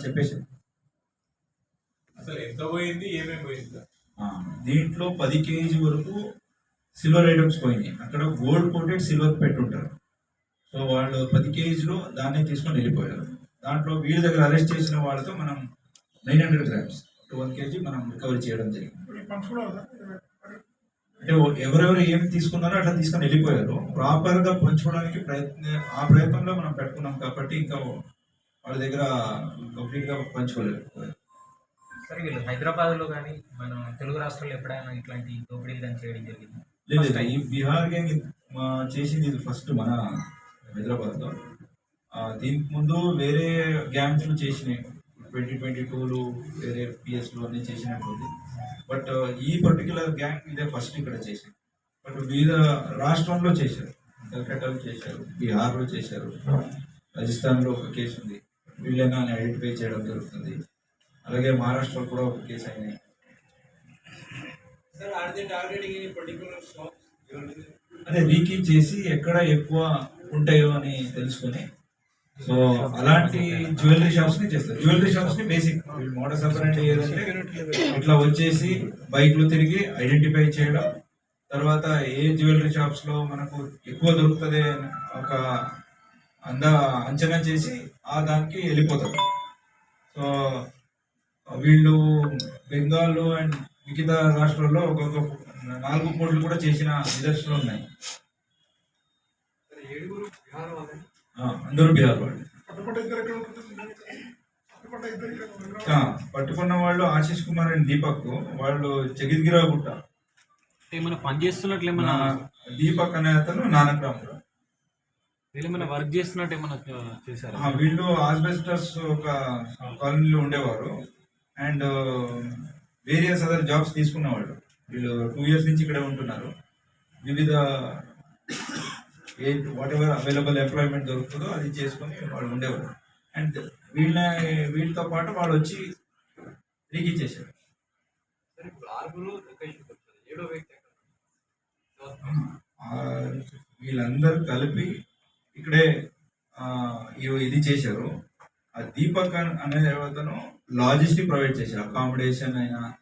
వాళ్ళు చెప్పేసారు అసలు ఎంత పోయింది ఏమేమి పోయింది? దీంట్లో పది కేజీ వరకు సిల్వర్ ఐటమ్స్ పోయినాయి. అక్కడ గోల్డ్ కోటెడ్ సిల్వర్ పెట్టుంటారు. సో వాళ్ళు పది కేజీలు దాన్ని తీసుకొని వెళ్ళిపోయారు. దాంట్లో వీళ్ళ దగ్గర అరెస్ట్ చేసిన వాళ్ళతో మనం nine hundred grams to one KG మనం రికవరీ చేయడం జరిగింది. అంటే ఎవరెవరు ఏం తీసుకున్నారో అట్లా తీసుకొని వెళ్ళిపోయారు. ప్రాపర్గా పంచుకోవడానికి ప్రయత్న ఆ ప్రయత్నంలో మనం పెట్టుకున్నాం కాబట్టి ఇంకా వాళ్ళ దగ్గర కంప్లీట్గా పంచుకోలేదు. సరే వీళ్ళు హైదరాబాద్లో కానీ మన తెలుగు రాష్ట్రాల్లో ఎప్పుడైనా ఇట్లాంటి దోపిడీలు కానీ చేయడం జరిగింది? లేదు ఈ బీహార్ గ్యాంగ్ చేసింది ఇది ఫస్ట్ మన హైదరాబాద్లో ఆ, దీనికి ముందు వేరే గ్యాంగ్స్ చేసినాయి. ట్వంటీ ట్వంటీ టూలు వేరే పిఎస్లో అన్ని చేసినట్టుంది. బట్ ఈ పర్టికులర్ గ్యాంగ్ ఇదే ఫస్ట్ ఇక్కడ చేసింది. బట్ వివిధ రాష్ట్రంలో చేశారు. కలకట్టాలో చేశారు బీహార్లో చేశారు. రాజస్థాన్లో ఒక కేసు ఉంది. వీళ్ళైనా ఐడెంటిఫై చేయడం జరుగుతుంది. అలాగే మహారాష్ట్రలో కూడా ఒక కేసు అయినాయి? అదే రీకీ చేసి ఎక్కడ ఎక్కువ ఉంటాయో అని తెలుసుకొని సో అలాంటి జ్యువెలరీ షాప్స్ని చేస్తారు. జ్యువెలరీ షాప్స్ని బేసిక్ మోడల్ సపరేట్ ఏదంటే ఇట్లా వచ్చేసి బైక్లు తిరిగి ఐడెంటిఫై చేయడం తర్వాత ఏ జ్యువెలరీ షాప్స్లో మనకు ఎక్కువ దొరుకుతుంది అని ఒక అంద అంచనా చేసి ఆ దానికి వెళ్ళిపోతారు. సో వీళ్ళు బెంగాల్ అండ్ మిగతా రాష్ట్రాల్లో ఒక్కొక్క నాలుగు కోట్లు కూడా చేసిన నిదర్శనాలు ఉన్నాయి. అందరూ బీహార్ వాళ్ళు పట్టుకున్న వాళ్ళు ఆశీష్ కుమార్ అండ్ దీపక్ వాళ్ళు జగిద్గిరా గుట్ట. ఏమైనా పని చేస్తున్నట్లు మన దీపక్ అనే అతను నానక్రామ్ వర్క్ చేస్తున్నట్టు ఏమైనా చేశారు? ఆ, వీళ్ళు ఆస్బెస్టర్స్ ఒక కాలనీలో ఉండేవారు. అండ్ వేరియస్ అదర్ జాబ్స్ తీసుకున్నవాళ్ళు వీళ్ళు టూ ఇయర్స్ నుంచి ఇక్కడే ఉంటున్నారు. వివిధ ఏ వాట్ ఎవర్ అవైలబుల్ ఎంప్లాయ్మెంట్ దొరుకుతుందో అది చేసుకొని వాళ్ళు ఉండేవారు. అండ్ వీళ్ళ వీళ్ళతో పాటు వాళ్ళు వచ్చి రీకి చేశారు వీళ్ళందరూ కలిపి ఇక్కడే ఇది చేశారు. ఆ దీపక్ అన్- అనే అతను లాజిస్టిక్ ప్రొవైడ్ చేశారు అకామిడేషన్ అయినా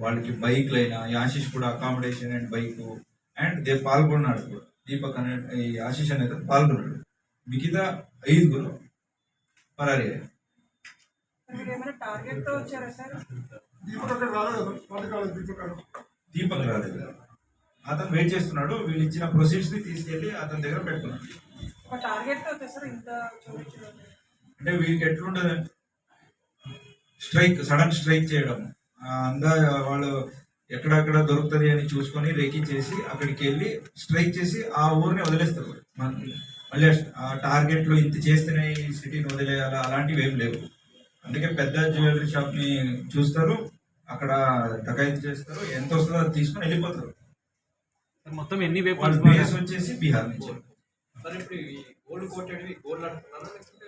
వాళ్ళకి బైక్లు అయినా ఆశీష్ కూడా accommodation and bike and they పాల్గొన్నాడు కూడా. దీపక్ అనే ఈ ఆశీష్ అనే పాల్గొన్నాడు. మిగతా ఐదుగురు పరారీ. అయ్యారు. మీరు ఏమైనా టార్గెట్తో వచ్చారా సార్? దీపక్ రాలేదు అతను. వెయిట్ చేస్తున్నాడు. వీళ్ళు ఇచ్చిన ప్రొసీడ్స్ని తీసుకెళ్ళి అతని దగ్గర పెట్టుకున్నాడు. అంటే వీళ్ళకి ఎట్లుంటది స్ట్రైక్ సడన్ స్ట్రైక్ చేయడం. ఆ, అందా వాళ్ళు ఎక్కడెక్కడ దొరుకుతుంది అని చూసుకొని రేకి చేసి అక్కడికి వెళ్ళి స్ట్రైక్ చేసి ఆ ఊరిని వదిలేస్తారు. మళ్ళీ ఆ టార్గెట్లో ఇంత చేస్తేనే ఈ సిటీని వదిలేయాలా? అలాంటివి ఏం లేవు. అందుకే పెద్ద జ్యువెలరీ షాప్ని చూస్తారు అక్కడ డకాయితీ చేస్తారు ఎంత వస్తుందో అది తీసుకొని వెళ్ళిపోతారు. మొత్తం ఎన్ని బేస్ వచ్చేసి బీహార్ నుంచి. సరే ఇప్పుడు ఈ గోల్డ్ కోటెడ్వి గోల్డ్ అంటున్నారా లేకపోతే